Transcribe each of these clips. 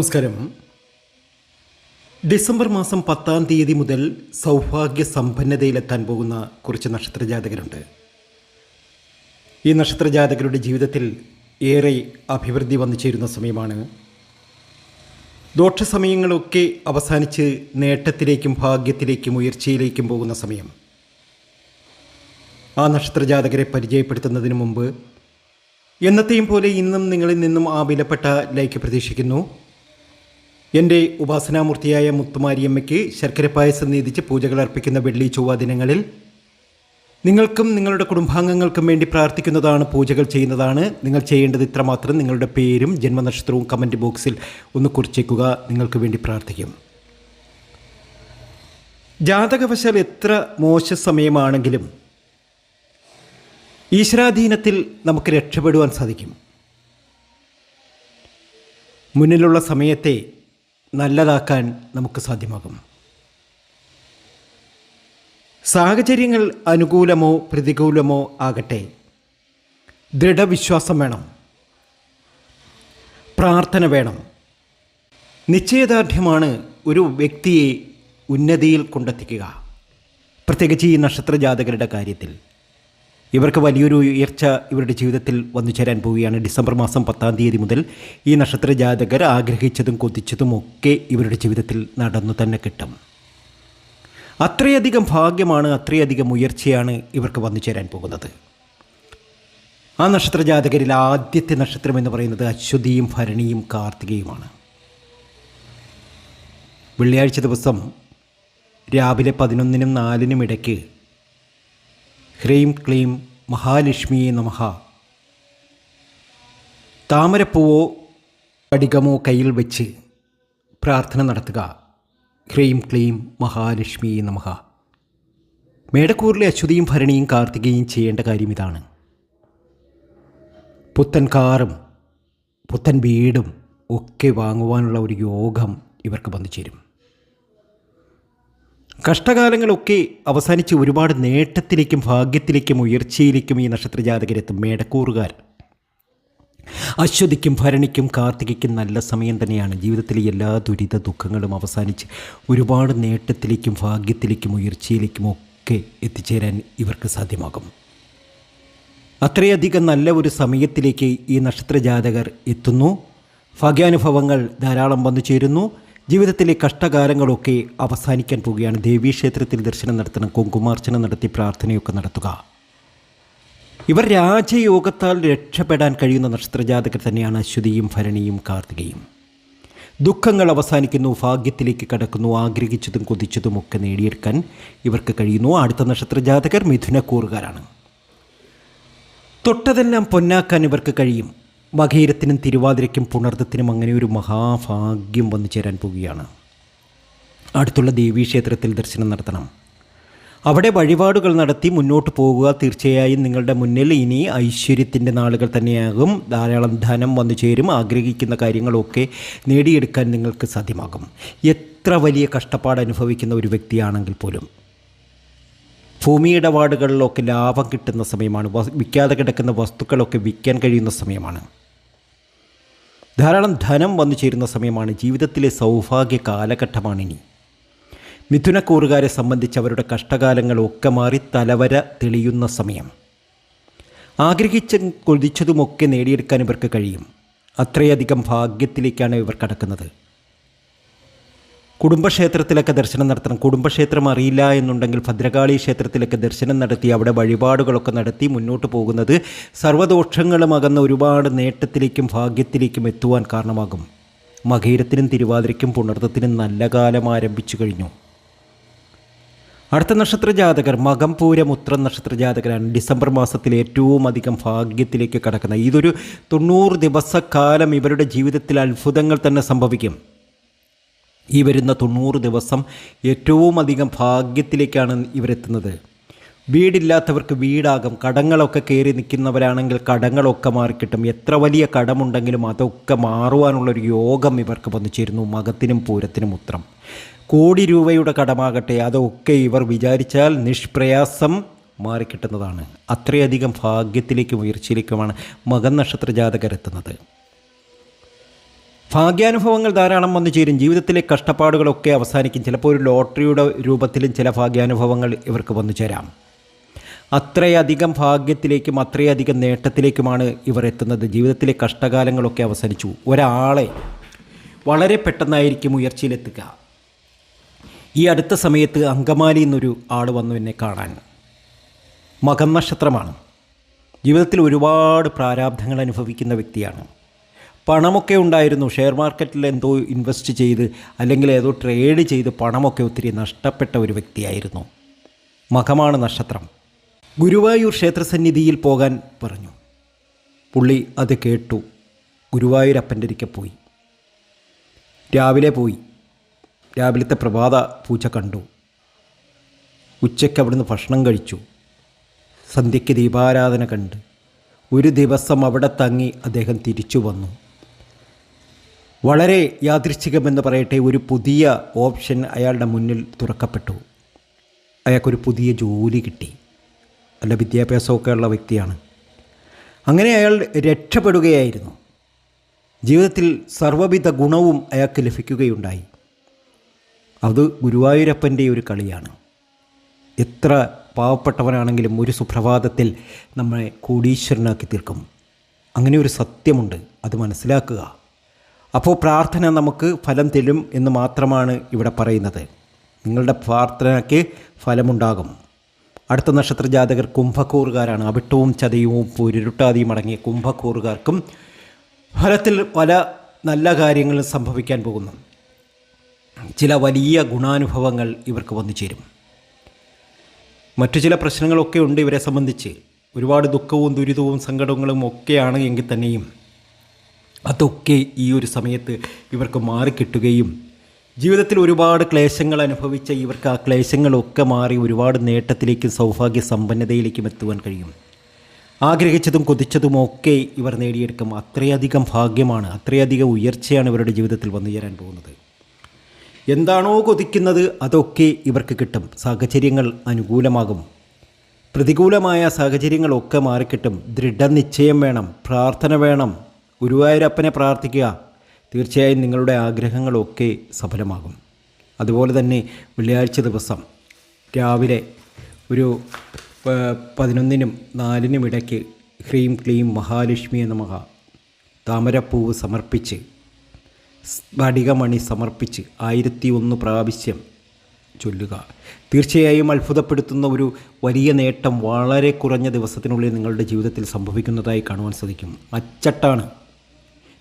നമസ്കാരം. ഡിസംബർ മാസം പത്താം തീയതി മുതൽ സൗഭാഗ്യ സമ്പന്നതയിലെത്താൻ പോകുന്ന കുറച്ച് നക്ഷത്ര ജാതകരുണ്ട്. ഈ നക്ഷത്ര ജാതകരുടെ ജീവിതത്തിൽ ഏറെ അഭിവൃദ്ധി വന്നു ചേരുന്ന സമയമാണ്. ദോഷസമയങ്ങളൊക്കെ അവസാനിച്ച് നേട്ടത്തിലേക്കും ഭാഗ്യത്തിലേക്കും ഉയർച്ചയിലേക്കും പോകുന്ന സമയം. ആ നക്ഷത്ര ജാതകരെ പരിചയപ്പെടുത്തുന്നതിന് മുമ്പ് എന്നത്തെയും പോലെ ഇന്നും നിങ്ങളിൽ നിന്നും ആ വിലപ്പെട്ട ലൈക്ക് പ്രതീക്ഷിക്കുന്നു. എന്റെ ഉപാസനാമൂർത്തിയായ മുത്തുമാരിയമ്മയ്ക്ക് ശർക്കര പായസം നീതിച്ച് പൂജകൾ അർപ്പിക്കുന്ന വെള്ളി ചൊവ്വ ദിനങ്ങളിൽ നിങ്ങൾക്കും നിങ്ങളുടെ കുടുംബാംഗങ്ങൾക്കും വേണ്ടി പ്രാർത്ഥിക്കുന്നതാണ് പൂജകൾ ചെയ്യുന്നതാണ്. നിങ്ങൾ ചെയ്യേണ്ടത് ഇത്രമാത്രം. നിങ്ങളുടെ പേരും ജന്മനക്ഷത്രവും കമന്റ് ബോക്സിൽ ഒന്ന് കുറിച്ചേക്കുക. നിങ്ങൾക്ക് വേണ്ടി പ്രാർത്ഥിക്കും. ജാതകവശാൽ എത്ര മോശ സമയമാണെങ്കിലും ഈശ്വരാധീനത്തിൽ നമുക്ക് രക്ഷപ്പെടുവാൻ സാധിക്കും. മുന്നിലുള്ള സമയത്തെ നല്ലതാക്കാൻ നമുക്ക് സാധ്യമാകും. സാഹചര്യങ്ങൾ അനുകൂലമോ പ്രതികൂലമോ ആകട്ടെ ദൃഢവിശ്വാസം വേണം പ്രാർത്ഥന വേണം. നിശ്ചയദാർഢ്യമാണ് ഒരു വ്യക്തിയെ ഉന്നതിയിൽ കൊണ്ടെത്തിക്കുക. പ്രത്യേകിച്ച് ഈ നക്ഷത്ര ജാതകരുടെ കാര്യത്തിൽ. ഇവർക്ക് വലിയൊരു ഉയർച്ച ഇവരുടെ ജീവിതത്തിൽ വന്നു ചേരാൻ പോവുകയാണ്. ഡിസംബർ മാസം പത്താം തീയതി മുതൽ ഈ നക്ഷത്ര ജാതകർ ആഗ്രഹിച്ചതും കൊതിച്ചതും ഒക്കെ ഇവരുടെ ജീവിതത്തിൽ നടന്നു തന്നെ കിട്ടും. അത്രയധികം ഭാഗ്യമാണ് അത്രയധികം ഉയർച്ചയാണ് ഇവർക്ക് വന്നു ചേരാൻ പോകുന്നത്. ആ നക്ഷത്ര ജാതകരിൽ ആദ്യത്തെ നക്ഷത്രം എന്ന് പറയുന്നത് അശ്വതിയും ഭരണിയും കാർത്തികയുമാണ്. വെള്ളിയാഴ്ച ദിവസം രാവിലെ പതിനൊന്നിനും നാലിനും ഇടയ്ക്ക് ഹ്രീം ക്ലീം മഹാലക്ഷ്മിയെ നമഹ. താമരപ്പൂവോ കടികമോ കയ്യിൽ വെച്ച് പ്രാർത്ഥന നടത്തുക. ഹ്രീം ക്ലീം മഹാലക്ഷ്മിയെ നമഹ. മേടക്കൂറിലെ അശ്വതിയും ഭരണിയും കാർത്തികയും ചെയ്യേണ്ട കാര്യം ഇതാണ്. പുത്തൻ കാറും പുത്തൻ വീടും ഒക്കെ വാങ്ങുവാനുള്ള ഒരു യോഗം ഇവർക്ക് വന്നു ചേരും കഷ്ടകാലങ്ങളൊക്കെ അവസാനിച്ച് ഒരുപാട് നേട്ടത്തിലേക്കും ഭാഗ്യത്തിലേക്കും ഉയർച്ചയിലേക്കും ഈ നക്ഷത്രജാതകരെത്തും മേടക്കൂറുകാർ. അശ്വതിക്കും ഭരണിക്കും കാർത്തികയ്ക്കും നല്ല സമയം തന്നെയാണ്. ജീവിതത്തിലെ എല്ലാ ദുരിത ദുഃഖങ്ങളും അവസാനിച്ച് ഒരുപാട് നേട്ടത്തിലേക്കും ഭാഗ്യത്തിലേക്കും ഉയർച്ചയിലേക്കും ഒക്കെ എത്തിച്ചേരാൻ ഇവർക്ക് സാധ്യമാകും. അത്രയധികം നല്ല ഒരു സമയത്തിലേക്ക് ഈ നക്ഷത്രജാതകർ എത്തുന്നു. ഭാഗ്യാനുഭവങ്ങൾ ധാരാളം വന്നു ചേരുന്നു. ജീവിതത്തിലെ കഷ്ടകാലങ്ങളൊക്കെ അവസാനിക്കാൻ പോവുകയാണ്. ദേവീക്ഷേത്രത്തിൽ ദർശനം നടത്തണം. കുങ്കുമാർച്ചന നടത്തി പ്രാർത്ഥനയൊക്കെ നടത്തുക. ഇവർ രാജയോഗത്താൽ രക്ഷപ്പെടാൻ കഴിയുന്ന നക്ഷത്രജാതകർ തന്നെയാണ് അശ്വതിയും ഭരണിയും കാർത്തികയും. ദുഃഖങ്ങൾ അവസാനിക്കുന്നു. ഭാഗ്യത്തിലേക്ക് കടക്കുന്നു. ആഗ്രഹിച്ചതും കൊതിച്ചതും ഒക്കെ നേടിയെടുക്കാൻ ഇവർക്ക് കഴിയുന്നു. അടുത്ത നക്ഷത്രജാതകർ മിഥുനക്കൂറുകാരാണ്. തൊട്ടതെല്ലാം പൊന്നാക്കാൻ ഇവർക്ക് കഴിയും. മകീരത്തിനും തിരുവാതിരയ്ക്കും പുണർദത്തിനും അങ്ങനെ ഒരു മഹാഭാഗ്യം വന്നു ചേരാൻ പോവുകയാണ്. അടുത്തുള്ള ദേവീക്ഷേത്രത്തിൽ ദർശനം നടത്തണം. അവിടെ വഴിപാടുകൾ നടത്തി മുന്നോട്ട് പോകുക തീർച്ചയായും നിങ്ങളുടെ മുന്നിൽ ഇനി ഐശ്വര്യത്തിന്റെ നാളുകൾ തന്നെയാകും. ധാരാളം ധനം വന്നു ചേരും. ആഗ്രഹിക്കുന്ന കാര്യങ്ങളൊക്കെ നേടിയെടുക്കാൻ നിങ്ങൾക്ക് സാധ്യമാകും. എത്ര വലിയ കഷ്ടപ്പാട് അനുഭവിക്കുന്ന ഒരു വ്യക്തിയാണെങ്കിൽ പോലും. ഭൂമി ഇടപാടുകളിലൊക്കെ ലാഭം കിട്ടുന്ന സമയമാണ് വിൽക്കാതെ കിടക്കുന്ന വസ്തുക്കളൊക്കെ വിൽക്കാൻ കഴിയുന്ന സമയമാണ്. ധാരാളം ധനം വന്നു ചേരുന്ന സമയമാണ് ജീവിതത്തിലെ സൗഭാഗ്യ കാലഘട്ടമാണിനി മിഥുനക്കൂറുകാരെ സംബന്ധിച്ച് അവരുടെ കഷ്ടകാലങ്ങളൊക്കെ മാറി തലവര തെളിയുന്ന സമയം. ആഗ്രഹിച്ചും കൊതിച്ചതുമൊക്കെ നേടിയെടുക്കാൻ ഇവർക്ക് കഴിയും. അത്രയധികം ഭാഗ്യത്തിലേക്കാണ് ഇവർ കടക്കുന്നത്. കുടുംബക്ഷേത്രത്തിലൊക്കെ ദർശനം നടത്തണം. കുടുംബക്ഷേത്രം അറിയില്ല എന്നുണ്ടെങ്കിൽ ഭദ്രകാളി ക്ഷേത്രത്തിലൊക്കെ ദർശനം നടത്തി അവിടെ വഴിപാടുകളൊക്കെ നടത്തി മുന്നോട്ട് പോകുന്നത് സർവദോഷങ്ങളും അകന്ന ഒരുപാട് നേട്ടത്തിലേക്കും ഭാഗ്യത്തിലേക്കും എത്തുവാൻ കാരണമാകും. മകീരത്തിനും തിരുവാതിരയ്ക്കും പുണർത്തത്തിനും നല്ല കാലം ആരംഭിച്ചു കഴിഞ്ഞു. അടുത്ത നക്ഷത്ര ജാതകർ മകം പൂരം ഉത്രം നക്ഷത്ര ജാതകരാണ് ഡിസംബർ മാസത്തിൽ ഏറ്റവും അധികം ഭാഗ്യത്തിലേക്ക് കടക്കുന്നത്. ഇതൊരു തൊണ്ണൂറ് ദിവസക്കാലം ഇവരുടെ ജീവിതത്തിൽ അത്ഭുതങ്ങൾ തന്നെ സംഭവിക്കും. ഈ വരുന്ന തൊണ്ണൂറ് ദിവസം ഏറ്റവും അധികം ഭാഗ്യത്തിലേക്കാണ് ഇവരെത്തുന്നത്. വീടില്ലാത്തവർക്ക് വീടാകും. കടങ്ങളൊക്കെ കയറി നിൽക്കുന്നവരാണെങ്കിൽ കടങ്ങളൊക്കെ മാറിക്കിട്ടും. എത്ര വലിയ കടമുണ്ടെങ്കിലും അതൊക്കെ മാറുവാനുള്ളൊരു യോഗം ഇവർക്ക് വന്നു ചേരുന്നു മകത്തിനും പൂരത്തിനും ഉത്രം. കോടി രൂപയുടെ കടമാകട്ടെ അതൊക്കെ ഇവർ വിചാരിച്ചാൽ നിഷ്പ്രയാസം മാറിക്കിട്ടുന്നതാണ്. അത്രയധികം ഭാഗ്യത്തിലേക്കും ഉയർച്ചയിലേക്കുമാണ് മകൻ നക്ഷത്ര ജാതകരെത്തുന്നത് ഭാഗ്യാനുഭവങ്ങൾ ധാരാളം വന്നു ചേരും. ജീവിതത്തിലെ കഷ്ടപ്പാടുകളൊക്കെ അവസാനിക്കും. ചിലപ്പോൾ ഒരു ലോട്ടറിയുടെ രൂപത്തിലും ചില ഭാഗ്യാനുഭവങ്ങൾ ഇവർക്ക് വന്നു ചേരാം. അത്രയധികം ഭാഗ്യത്തിലേക്കും അത്രയധികം നേട്ടത്തിലേക്കുമാണ് ഇവർ എത്തുന്നത്. ജീവിതത്തിലെ കഷ്ടകാലങ്ങളൊക്കെ അവസാനിച്ചു. ഒരാളെ വളരെ പെട്ടെന്നായിരിക്കും ഉയർച്ചയിലെത്തുക. ഈ അടുത്ത സമയത്ത് അങ്കമാലി എന്നൊരു ആൾ വന്നു എന്നെ കാണാൻ. മകം നക്ഷത്രമാണ്. ജീവിതത്തിൽ ഒരുപാട് പ്രാരാബ്ധങ്ങൾ അനുഭവിക്കുന്ന വ്യക്തിയാണ്. പണമൊക്കെ ഉണ്ടായിരുന്നു. ഷെയർ മാർക്കറ്റിൽ എന്തോ ഇൻവെസ്റ്റ് ചെയ്ത് അല്ലെങ്കിൽ ഏതോ ട്രേഡ് ചെയ്ത് പണമൊക്കെ ഒത്തിരി നഷ്ടപ്പെട്ട ഒരു വ്യക്തിയായിരുന്നു. മഖമാണ് നക്ഷത്രം. ഗുരുവായൂർ ക്ഷേത്രസന്നിധിയിൽ പോകാൻ പറഞ്ഞു. പുള്ളി അത് കേട്ടു. ഗുരുവായൂരപ്പന്റെ അരികെ പോയി. രാവിലെ പോയി. രാവിലത്തെ പ്രഭാത പൂജ കണ്ടു. ഉച്ചയ്ക്ക് അവിടുന്ന് ഭക്ഷണം കഴിച്ചു. സന്ധ്യയ്ക്ക് ദീപാരാധന കണ്ട്. ഒരു ദിവസം അവിടെ തങ്ങി അദ്ദേഹം തിരിച്ചു വന്നു. വളരെ യാദൃച്ഛികമെന്ന് പറയട്ടെ ഒരു പുതിയ ഓപ്ഷൻ അയാളുടെ മുന്നിൽ തുറക്കപ്പെട്ടു. അയാൾക്കൊരു പുതിയ ജോലി കിട്ടി. നല്ല വിദ്യാഭ്യാസമൊക്കെ ഉള്ള വ്യക്തിയാണ്. അങ്ങനെ അയാൾ രക്ഷപ്പെടുകയായിരുന്നു. ജീവിതത്തിൽ സർവവിധ ഗുണവും അയാൾക്ക് ലഭിക്കുകയുണ്ടായി. അത് ഗുരുവായൂരപ്പന്റെ ഒരു കളിയാണ്. എത്ര പാവപ്പെട്ടവനാണെങ്കിലും ഒരു സുപ്രഭാതത്തിൽ നമ്മളെ കോടീശ്വരനാക്കി തീർക്കും. അങ്ങനെ ഒരു സത്യമുണ്ട് അത് മനസ്സിലാക്കുക. അപ്പോൾ പ്രാർത്ഥന നമുക്ക് ഫലം തരും എന്ന് മാത്രമാണ് ഇവിടെ പറയുന്നത്. നിങ്ങളുടെ പ്രാർത്ഥനയ്ക്ക് ഫലമുണ്ടാകും. അടുത്ത നക്ഷത്ര ജാതകർ കുംഭക്കൂറുകാരാണ്. അവിട്ടവും ചതയവും പൊരുരുട്ടാതിയും അടങ്ങിയ കുംഭക്കൂറുകാർക്കും ഫലത്തിൽ പല നല്ല കാര്യങ്ങളും സംഭവിക്കാൻ പോകുന്നു. ചില വലിയ ഗുണാനുഭവങ്ങൾ ഇവർക്ക് വന്നു ചേരും. മറ്റു ചില പ്രശ്നങ്ങളൊക്കെ ഉണ്ട് ഇവരെ സംബന്ധിച്ച്. ഒരുപാട് ദുഃഖവും ദുരിതവും സങ്കടങ്ങളും ഒക്കെയാണ് എങ്കിൽ തന്നെയും അതൊക്കെ ഈ ഒരു സമയത്ത് ഇവർക്ക് മാറിക്കിട്ടുകയും ജീവിതത്തിൽ ഒരുപാട് ക്ലേശങ്ങൾ അനുഭവിച്ച ഇവർക്ക് ആ ക്ലേശങ്ങളൊക്കെ മാറി ഒരുപാട് നേട്ടത്തിലേക്കും സൗഭാഗ്യ സമ്പന്നതയിലേക്കും എത്തുവാൻ കഴിയും. ആഗ്രഹിച്ചതും കൊതിച്ചതും ഒക്കെ ഇവർ നേടിയെടുക്കും. അത്രയധികം ഭാഗ്യമാണ് അത്രയധികം ഉയർച്ചയാണ് ഇവരുടെ ജീവിതത്തിൽ വന്നു ചേരാൻ പോകുന്നത്. എന്താണോ കൊതിക്കുന്നത് അതൊക്കെ ഇവർക്ക് കിട്ടും. സാഹചര്യങ്ങൾ അനുകൂലമാകും. പ്രതികൂലമായ സാഹചര്യങ്ങളൊക്കെ മാറിക്കിട്ടും. ദൃഢനിശ്ചയം വേണം പ്രാർത്ഥന വേണം ഗുരുവായൂരപ്പനെ പ്രാർത്ഥിക്കുക. തീർച്ചയായും നിങ്ങളുടെ ആഗ്രഹങ്ങളൊക്കെ സഫലമാകും. അതുപോലെ തന്നെ വെള്ളിയാഴ്ച ദിവസം രാവിലെ ഒരു പതിനൊന്നിനും നാലിനും ഇടയ്ക്ക് ഹ്രീം ക്ലീം മഹാലക്ഷ്മി എന്ന മഹ താമരപ്പൂവ് സമർപ്പിച്ച് സ്ഫടികമണി സമർപ്പിച്ച് ആയിരത്തി ഒന്ന് പ്രാവശ്യം ചൊല്ലുക. തീർച്ചയായും അത്ഭുതപ്പെടുത്തുന്ന ഒരു വലിയ നേട്ടം വളരെ കുറഞ്ഞ ദിവസത്തിനുള്ളിൽ നിങ്ങളുടെ ജീവിതത്തിൽ സംഭവിക്കുന്നതായി കാണുവാൻ സാധിക്കും. അച്ചട്ടാണ്.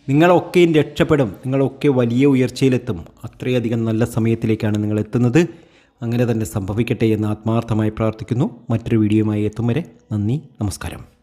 നിങ്ങളൊക്കെയും രക്ഷപ്പെടും നിങ്ങളൊക്കെ വലിയ ഉയർച്ചയിലെത്തും. അത്രയധികം നല്ല സമയത്തിലേക്കാണ് നിങ്ങൾ എത്തുന്നത് അങ്ങനെ തന്നെ സംഭവിക്കട്ടെ എന്ന് ആത്മാർത്ഥമായി പ്രാർത്ഥിക്കുന്നു. മറ്റൊരു വീഡിയോയുമായി എത്തും വരെ നന്ദി നമസ്കാരം.